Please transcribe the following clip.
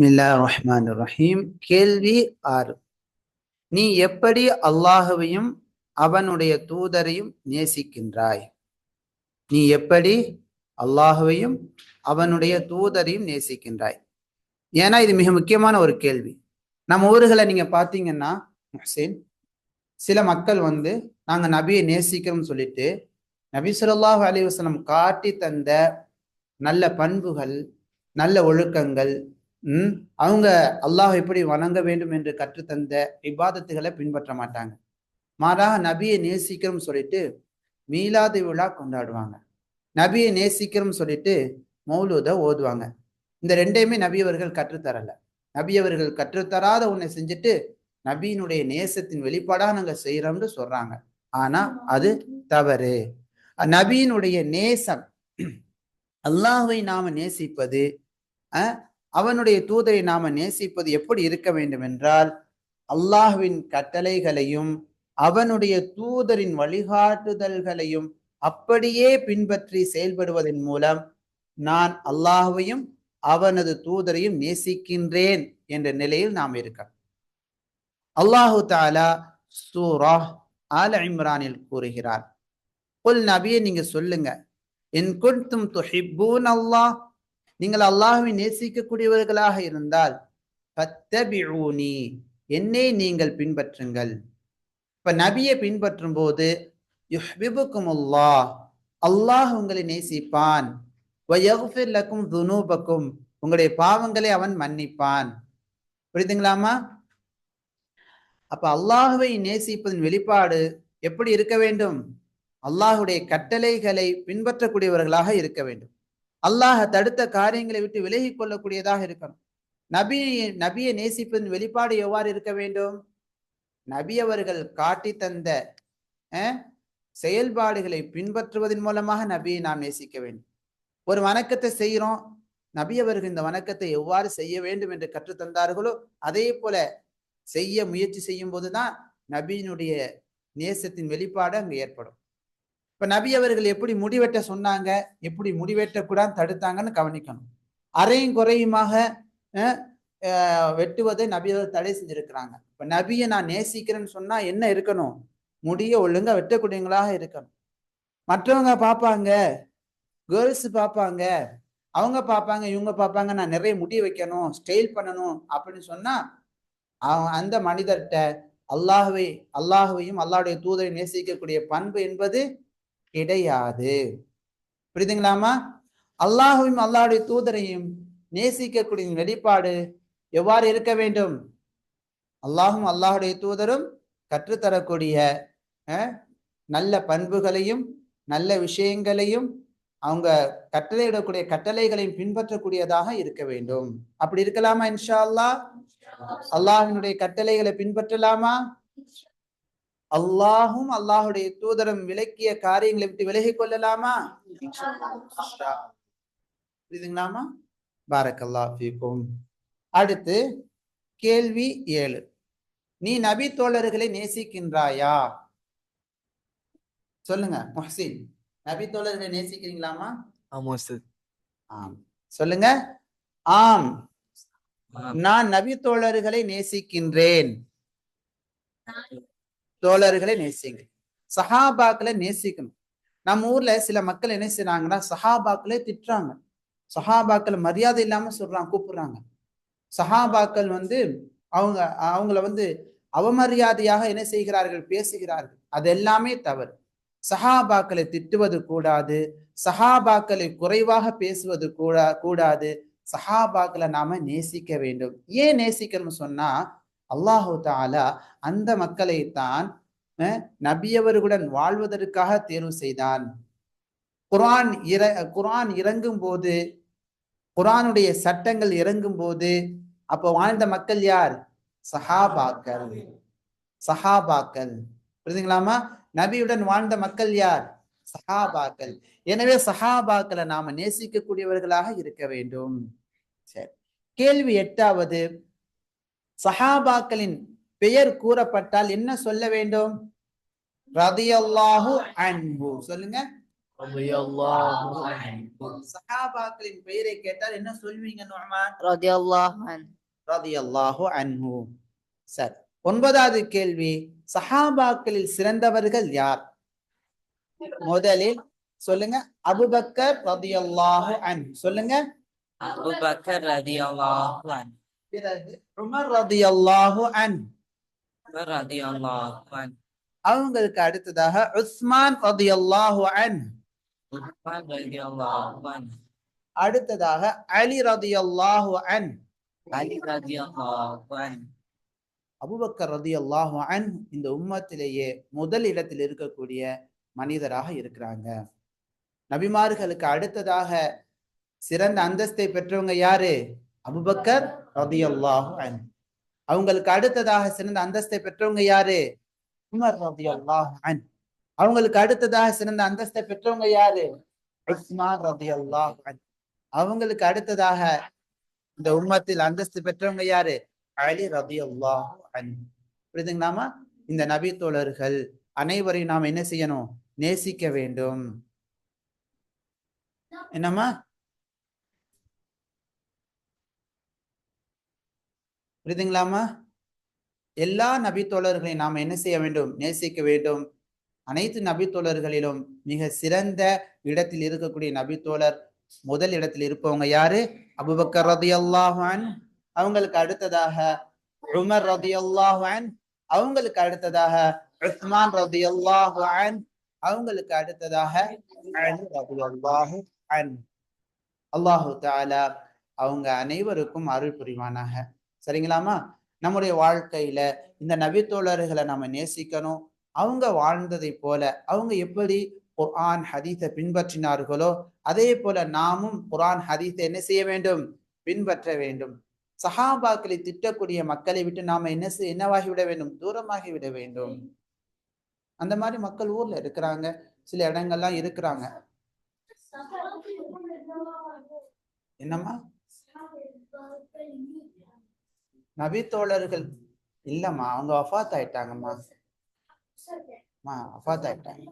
பிஸ்மில்லா ரஹ்மான் ரஹீம் கேள்வி ஆறு. நீ எப்படி அல்லாஹுவையும் அவனுடைய தூதரையும் நேசிக்கின்றாய்? நீ எப்படி அல்லாஹுவையும் அவனுடைய தூதரையும் நேசிக்கின்றாய்? ஏன்னா இது மிக முக்கியமான ஒரு கேள்வி. நம்ம ஊர்களை நீங்க பாத்தீங்கன்னா ஹுசேன் சில மக்கள் வந்து நாங்க நபியை நேசிக்கிறோம்னு சொல்லிட்டு நபி சொல்லாஹு அலி வஸல்லம் காட்டி தந்த நல்ல பண்புகள் நல்ல ஒழுக்கங்கள் உம் அவங்க அல்லாஹ் எப்படி வணங்க வேண்டும் என்று கற்றுத்தந்த விவாதத்துகளை பின்பற்ற மாட்டாங்க. மாறாக நபியை நேசிக்கிறோம் சொல்லிட்டு மீலாது விழா கொண்டாடுவாங்க. நபியை நேசிக்கிறோம் சொல்லிட்டு மௌலூத ஓதுவாங்க. இந்த ரெண்டையுமே நபியவர்கள் கற்றுத்தரல. நபியவர்கள் கற்றுத்தராத ஒன்றை செஞ்சுட்டு நபியினுடைய நேசத்தின் வெளிப்பாடாக நாங்கள் செய்யறோம்னு சொல்றாங்க. ஆனா அது தவறு. நபியினுடைய நேசம் அல்லாஹை நாம நேசிப்பது அஹ் அவனுடைய தூதரை நாம நேசிப்பது எப்படி இருக்க வேண்டும் என்றால் அல்லாஹுவின் கட்டளைகளையும் அவனுடைய தூதரின் வழிகாட்டுதல்களையும் அப்படியே பின்பற்றி செயல்படுவதன் மூலம் நான் அல்லாஹுவையும் அவனது தூதரையும் நேசிக்கின்றேன் என்ற நிலையில் நாம் இருக்கோம் அல்லாஹு தாலா சூரா ஆல இம்ரானில் கூறுகிறார். புல் நபியை நீங்க சொல்லுங்க. என் குன்தும் துஹிப்பூன் அல்லாஹ் நீங்கள் அல்லாஹுவை நேசிக்கக்கூடியவர்களாக இருந்தால் பத்தபிஊனி என்னை நீங்கள் பின்பற்றுங்கள். இப்ப நபியை பின்பற்றும் போது யுஹ்பிபுக்கும் அல்லாஹ் அல்லாஹ் உங்களை நேசிப்பான். லக்கும் துனூபக்கும் உங்களுடைய பாவங்களை அவன் மன்னிப்பான். புரியுதுங்களாமா அப்ப அல்லாஹுவை நேசிப்பதன் வெளிப்பாடு எப்படி இருக்க வேண்டும்? அல்லாஹுடைய கட்டளைகளை பின்பற்றக்கூடியவர்களாக இருக்க வேண்டும். அல்லாஹ் தடுத்த காரியங்களை விட்டு விலகி கொள்ளக்கூடியதாக இருக்கணும். நபி நபியை நேசிப்பதன் வெளிப்பாடு எவ்வாறு இருக்க வேண்டும்? நபி அவர்கள் காட்டி தந்த செயல்பாடுகளை பின்பற்றுவதன் மூலமாக நபியை நாம் நேசிக்க வேண்டும். ஒரு வணக்கத்தை செய்கிறோம். நபி அவர்கள் இந்த வணக்கத்தை எவ்வாறு செய்ய வேண்டும் என்று கற்றுத்தந்தார்களோ அதே போல செய்ய முயற்சி செய்யும் போதுதான் நபியினுடைய நேசத்தின் வெளிப்பாடு அங்கு ஏற்படும். இப்ப நபி அவர்கள் எப்படி முடிவெட்ட சொன்னாங்க? எப்படி முடிவெட்டக்கூடாது தடுத்தாங்கன்னு கவனிக்கணும். அறையும் குறையுமாக வெட்டுவதை நபி அவர்கள் தடை செஞ்சிருக்கிறாங்க. இப்ப நபியை நான் நேசிக்கிறேன்னு சொன்னா என்ன இருக்கணும்? முடிய ஒழுங்கா வெட்டக்கூடியவங்களாக இருக்கணும். மற்றவங்க பார்ப்பாங்க கேர்ள்ஸ் பார்ப்பாங்க அவங்க பார்ப்பாங்க இவங்க பார்ப்பாங்க நான் நிறைய முடி வைக்கணும் ஸ்டைல் பண்ணணும் அப்படின்னு சொன்னா அந்த மனிதர்கிட்ட அல்லாஹுவை அல்லாஹுவையும் அல்லாஹுடைய தூதரை நேசிக்கக்கூடிய பண்பு என்பது கிடையாது. புரியுதுங்களாமா அல்லாஹுவையும் அல்லாஹுடைய தூதரையும் நேசிக்கக்கூடிய வெளிப்பாடு எவ்வாறு இருக்க வேண்டும்? அல்லாஹும் அல்லாஹுடைய தூதரும் கற்றுத்தரக்கூடிய நல்ல பண்புகளையும் நல்ல விஷயங்களையும் அவங்க கட்டளையிடக்கூடிய கட்டளைகளையும் பின்பற்றக்கூடியதாக இருக்க வேண்டும். அப்படி இருக்கலாமா இன்ஷா அல்லா அல்லாஹினுடைய கட்டளைகளை பின்பற்றலாமா? அல்லாஹும் அல்லாஹுடைய தூதரம் விளக்கிய காரியங்களை விட்டு விலகி கொள்ளலாமா? புரியுதுங்களாமா? பாரக்கல்லா ஃபீக்கும். அடுத்து கேள்வி ஏழு. நீ நபி தோழர்களை நேசிக்கின்றாயா? சொல்லுங்க முஹசின். நபி தோழர்களை நேசிக்கிறீங்களாமா? ஆமா சார் ஆம். சொல்லுங்க. ஆம். நான் நபி தோழர்களை நேசிக்கின்றேன். தோழர்களை நேசிங்க சஹாபாக்களை நேசிக்கணும். நம்ம ஊர்ல சில மக்கள் என்ன செய்யறாங்கன்னா சஹாபாக்களே திட்டுறாங்க. சஹாபாக்கள் மரியாதை இல்லாம சொல்றாங்க கூப்பிடுறாங்க. சஹாபாக்கள் வந்து அவங்க அவங்கள வந்து அவமரியாதையாக என்ன செய்கிறார்கள் பேசுகிறார்கள். அது எல்லாமே தவறு. சஹாபாக்களை திட்டுவது கூடாது. சஹாபாக்களை குறைவாக பேசுவது கூட கூடாது. சஹாபாக்களை நாம நேசிக்க வேண்டும். ஏன் நேசிக்கணும்னு சொன்னா அல்லாஹு தாலா அந்த மக்களை தான் நபியவர்களுடன் வாழ்வதற்காக தேர்வு செய்தான். குரான் இற குரான் இறங்கும் போது குரானுடைய சட்டங்கள் இறங்கும் போது அப்போ வாழ்ந்த மக்கள் யார்? சஹாபாக்கள். சஹாபாக்கள். புரியுதுங்களாமா நபியுடன் வாழ்ந்த மக்கள் யார்? சஹாபாக்கள். எனவே சஹாபாக்களை நாம நேசிக்கக்கூடியவர்களாக இருக்க வேண்டும். சரி. கேள்வி எட்டாவது சஹாபாக்களின் பெயர் கூறப்பட்டால் என்ன சொல்ல வேண்டும்? ரதியல்லாஹு அன்பு. சொல்லுங்க. சஹாபாக்களின் பெயரை கேட்டால் என்ன சொல்வீங்க நுஹ்மான் ரதியல்லாஹு ரதியல்லாஹு அன்ஹு சரி. ஒன்பதாவது கேள்வி. சஹாபாக்களில் சிறந்தவர்கள் யார்? முதலில் சொல்லுங்க. அபுபக்கர் ரதியல்லாஹு அன். சொல்லுங்க. அபுபக்கர் ரதியல்லாஹு அன். பிறகு உமர் ரதி அல்லாஹு அன். அடுத்ததாக உஸ்மான் ரதி அல்லாஹு அன். அடுத்ததாக அலி ரதி அல்லாஹு அன். அபுபக்கர் ரதி அல்லாஹு அன் இந்த உம்மத்திலேயே முதல் இடத்தில் இருக்கக்கூடிய மனிதராக இருக்கிறாங்க. நபிமார்களுக்கு அடுத்ததாக சிறந்த அந்தஸ்தை பெற்றவங்க யாரு? அபுபக்கர் ரதியல்லாஹு அன் அவங்களுக்கு அடுத்ததாக சிறந்த அந்தஸ்தை பெற்றவங்க யாரு? உமர் ரதியல்லாஹு அன் அவங்களுக்கு அடுத்ததாக சிறந்த அந்தஸ்தை பெற்றவங்க யாரு? உஸ்மான் ரதியல்லாஹு அன் அவங்களுக்கு அடுத்ததாக இந்த உம்மத்தில் அந்தஸ்து பெற்றவங்க யாரு? அலி ரதியல்லாஹு அன் புரியுதுங்களாமா இந்த நபி தோழர்கள் அனைவரையும் நாம் என்ன செய்யணும்? நேசிக்க வேண்டும். என்னம்மா? புரியுதுங்களாமா எல்லா நபித்தோழர்களையும் நாம் என்ன செய்ய வேண்டும்? நேசிக்க வேண்டும். அனைத்து நபித்தோழர்களிலும் மிக சிறந்த இடத்தில் இருக்கக்கூடிய நபித்தோழர் முதல் இடத்தில் இருப்பவங்க யாரு? அபுபக்கர் ரதி அல்லாஹான் அவங்களுக்கு அடுத்ததாக உமர் ரதி அல்லாஹான் அவங்களுக்கு அடுத்ததாக உஸ்மான் ரதி அல்லாஹான் அவங்களுக்கு அடுத்ததாக அல்லாஹு தாலா அவங்க அனைவருக்கும் அருள் புரிவானாக. சரிங்களாமா நம்முடைய வாழ்க்கையில இந்த நபித்தோழர்களை நம்ம நேசிக்கணும். அவங்க வாழ்ந்ததை போல அவங்க எப்படி குர்ஆன் ஹதீஸை பின்பற்றினார்களோ அதே போல நாமும் குர்ஆன் ஹதீஸை என்ன செய்ய வேண்டும்? பின்பற்ற வேண்டும். சஹாபாக்களை திட்டக்கூடிய மக்களை விட்டு நாம என்ன செய்- என்னவாகி விட வேண்டும்? தூரமாகி விட வேண்டும். அந்த மாதிரி மக்கள் ஊர்ல இருக்கிறாங்க. சில இடங்கள்லாம் இருக்கிறாங்க. என்னம்மா? நபி தோழர்கள் இல்லம்மா அவங்க வஃபாத் ஆயிட்டாங்கம்மா அம்மா வஃபாத் ஆயிட்டாங்க